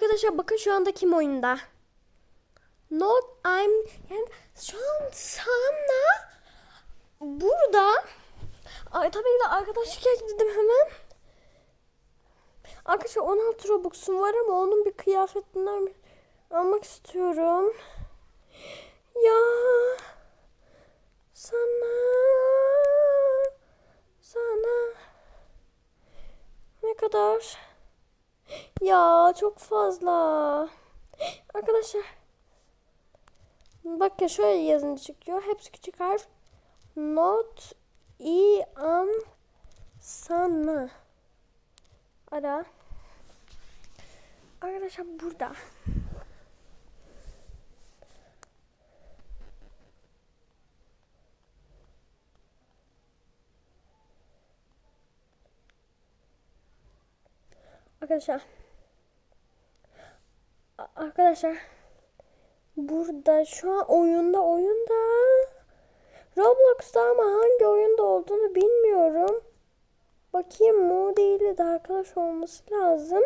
Arkadaşlar bakın şu anda kim oyunda. Not I'm yani şu an sana burada Ay tabii ki de arkadaşlık ekledim hemen. Arkadaşlar 16 Robux'um var ama onun bir kıyafetinden almak istiyorum. Ya sana sana ne kadar? Ya çok fazla. Arkadaşlar bakın şöyle yazınca çıkıyor. Hepsi küçük harf. Not i am sana. Ara. Arkadaşlar burada. Arkadaşlar. Arkadaşlar. Burada şu an oyunda oyunda. Roblox'ta ama hangi oyunda olduğunu bilmiyorum. Bakayım Moody ile de arkadaş olması lazım.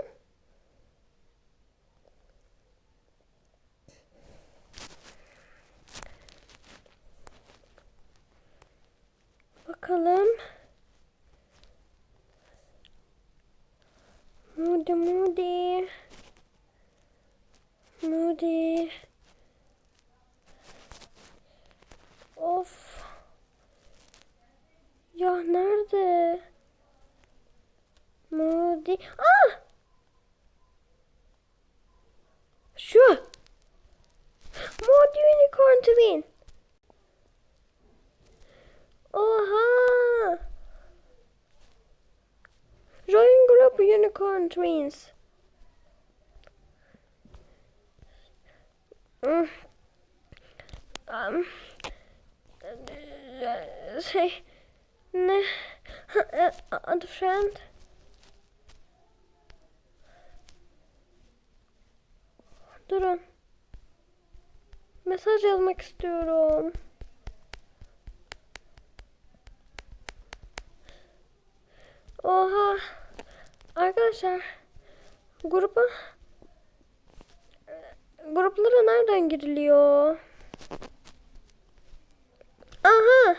Bakalım. Moody Moody. Moody. Of. Ya nerede? Moody. Ah! Şu. Moody Unicorn Twin. Oha. Join Group Unicorn Twins. Hmm. Um, şey ne? Ha, e, adı friend? Durun. Mesaj yazmak istiyorum. Oha. Arkadaşlar gruba gruplara nereden giriliyor Aha.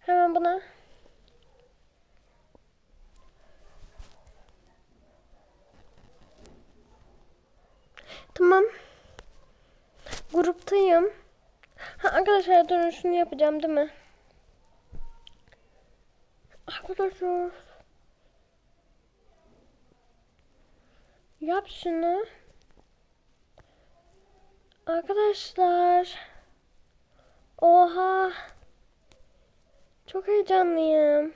Hemen buna. Tamam. Gruptayım. Ha, arkadaşlar şunu yapacağım değil mi? Arkadaşlar. Yap şunu. Arkadaşlar. Oha. Çok heyecanlıyım.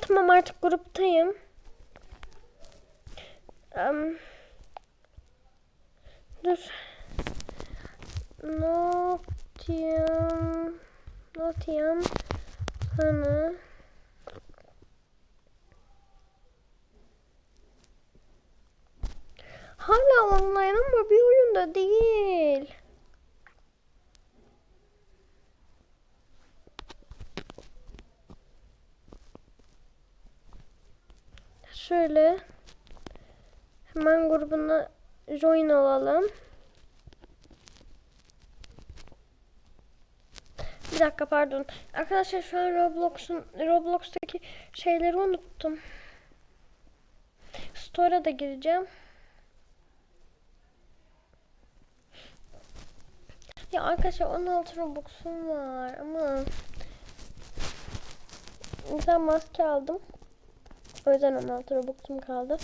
Tamam artık gruptayım. Em, dur. Notium. Notium. Sana. Hala online ama bir oyunda değil. Şöyle hemen grubuna join alalım. Bir dakika pardon. Arkadaşlar şu an Roblox'un Roblox'taki şeyleri unuttum. Store'a da gireceğim. Ya arkadaşlar 16 Robux'um var ama güzel maske aldım. O yüzden 16 Robux'um kaldı.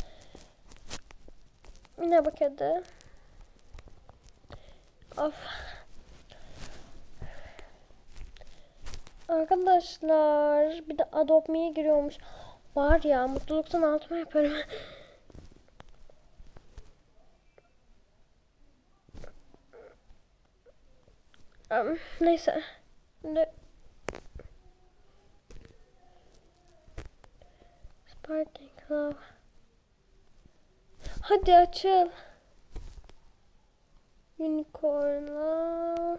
Ne bak hadi. Of. Arkadaşlar bir de Adopt Me'ye giriyormuş. Var ya mutluluktan altıma. Em, Neyse. Şimdi Sparking Club. Hadi açıl. Unicorn'la.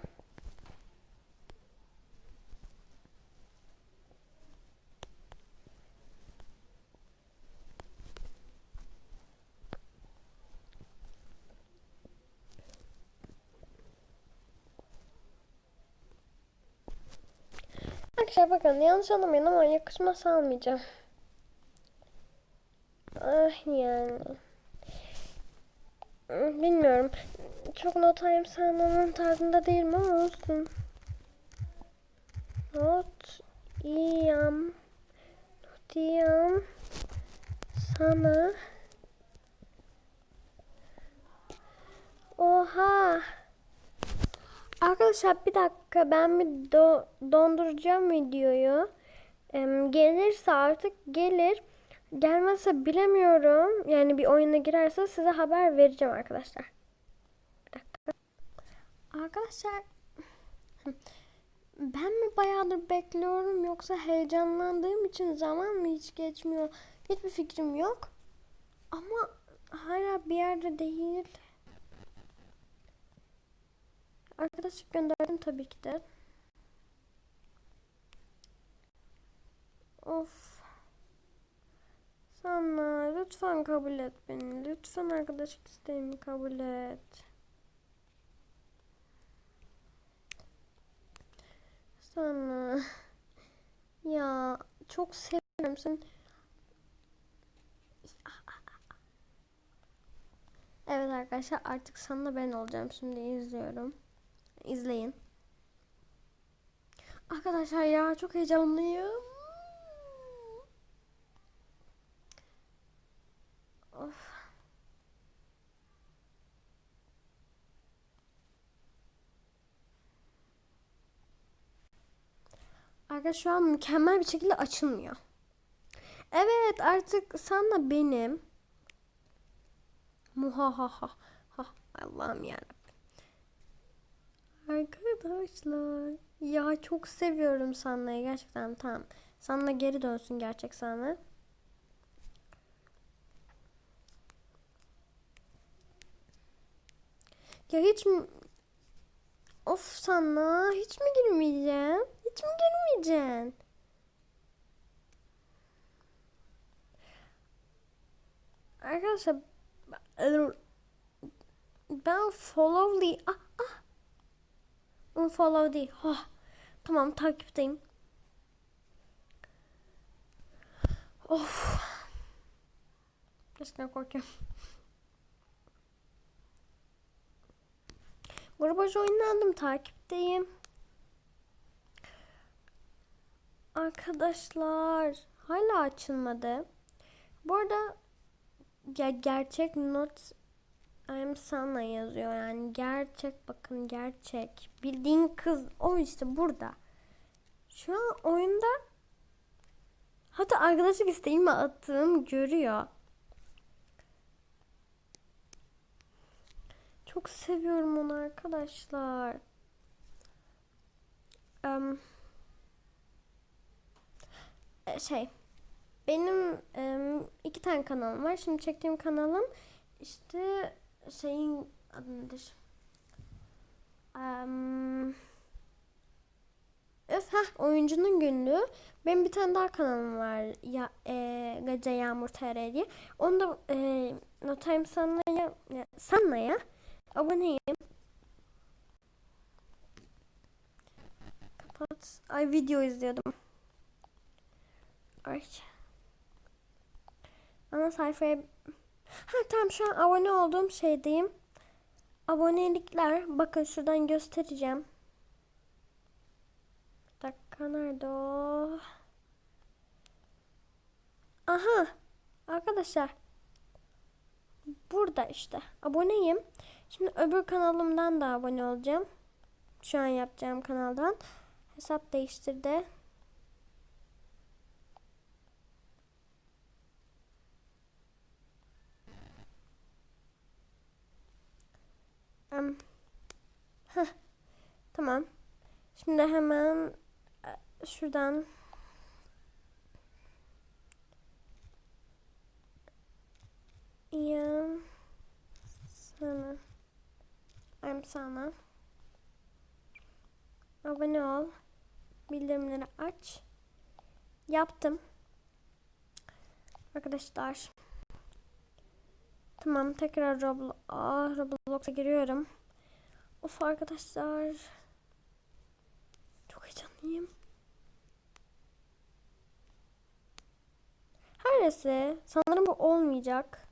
Arkadaşlar bakın yanlış anlamayın ama yakışmaz almayacağım. Ah yani. Bilmiyorum. Çok not I'm sanmanın tarzında değilim ama olsun. Not iyam. Not iyam. Sana. Oha. Arkadaşlar bir dakika ben bir do donduracağım videoyu. Em, gelirse artık gelir. Gelmezse bilemiyorum. Yani bir oyuna girerse size haber vereceğim arkadaşlar. Bir dakika. Arkadaşlar ben mi bayağıdır bekliyorum yoksa heyecanlandığım için zaman mı hiç geçmiyor? Hiçbir fikrim yok. Ama hala bir yerde değil. Arkadaşlık gönderdim tabii ki de. Of. Sana lütfen kabul et beni. Lütfen arkadaşlık isteğimi kabul et. Sana. Ya çok seviyorum seni. Evet arkadaşlar artık sana ben olacağım. Şimdi izliyorum. İzleyin. Arkadaşlar ya çok heyecanlıyım. Of. Arkadaşlar şu an mükemmel bir şekilde açılmıyor. Evet artık sana benim. Muhahaha. Ha, Allah'ım yarabbim. Arkadaşlar ya çok seviyorum Sanna'yı gerçekten tamam. Sanna geri dönsün gerçek Sanna. Ya hiç mi... Of Sanna hiç mi girmeyeceksin? Hiç mi girmeyeceksin? Arkadaşlar ben followly ah ah unfollow değil. Oh, tamam takipteyim. Of. Gerçekten korkuyorum. Gruba joinlendim takipteyim. Arkadaşlar hala açılmadı. Bu arada ya gerçek not I'm Sana yazıyor yani. Gerçek bakın gerçek. Bildiğin kız. O işte burada. Şu an oyunda hatta arkadaşlık isteğimi attığım görüyor. Çok seviyorum onu arkadaşlar. Um, şey benim um, iki tane kanalım var. Şimdi çektiğim kanalım işte şeyin adı nedir? Um, öf heh, oyuncunun günlüğü. Benim bir tane daha kanalım var. Ya e, Gece Yağmur TR diye. Onda e, No Time Sanna'ya Sanna'ya aboneyim. Kapat. Ay video izliyordum. Ay. Ana sayfaya Ha tamam şu an abone olduğum şeydeyim. Abonelikler. Bakın şuradan göstereceğim. Bir dakika nerede o? Aha. Arkadaşlar. Burada işte. Aboneyim. Şimdi öbür kanalımdan da abone olacağım. Şu an yapacağım kanaldan. Hesap değiştirdi. Um, tamam. Şimdi hemen e, şuradan. Ya sana. I'm sana. Abone ol. Bildirimleri aç. Yaptım. Arkadaşlar Tamam tekrar Roblo Aa, Roblox'a giriyorum. Of arkadaşlar. Çok heyecanlıyım. Her neyse sanırım bu olmayacak.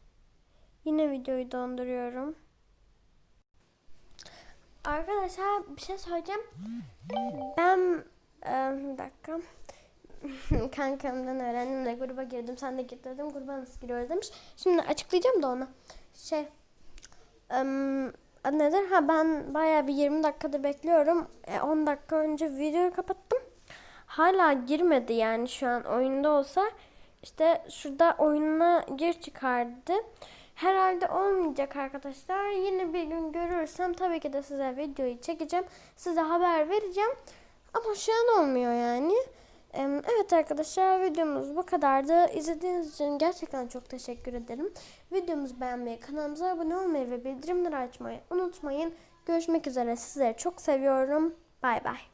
Yine videoyu donduruyorum. Arkadaşlar bir şey söyleyeceğim. Ben e, bir dakika. Kankamdan öğrendim de gruba girdim. Sen de git dedim. Gruba nasıl giriyoruz demiş. Şimdi açıklayacağım da onu. Şey adı nedir? Ha ben bayağı bir 20 dakikadır bekliyorum. E, 10 dakika önce videoyu kapattım. Hala girmedi yani şu an oyunda olsa işte şurada oyununa gir çıkardı. Herhalde olmayacak arkadaşlar. Yine bir gün görürsem tabii ki de size videoyu çekeceğim. Size haber vereceğim. Ama şu an olmuyor yani. Evet arkadaşlar videomuz bu kadardı. İzlediğiniz için gerçekten çok teşekkür ederim. Videomuzu beğenmeyi, kanalımıza abone olmayı ve bildirimleri açmayı unutmayın. Görüşmek üzere. Sizleri çok seviyorum. Bay bay.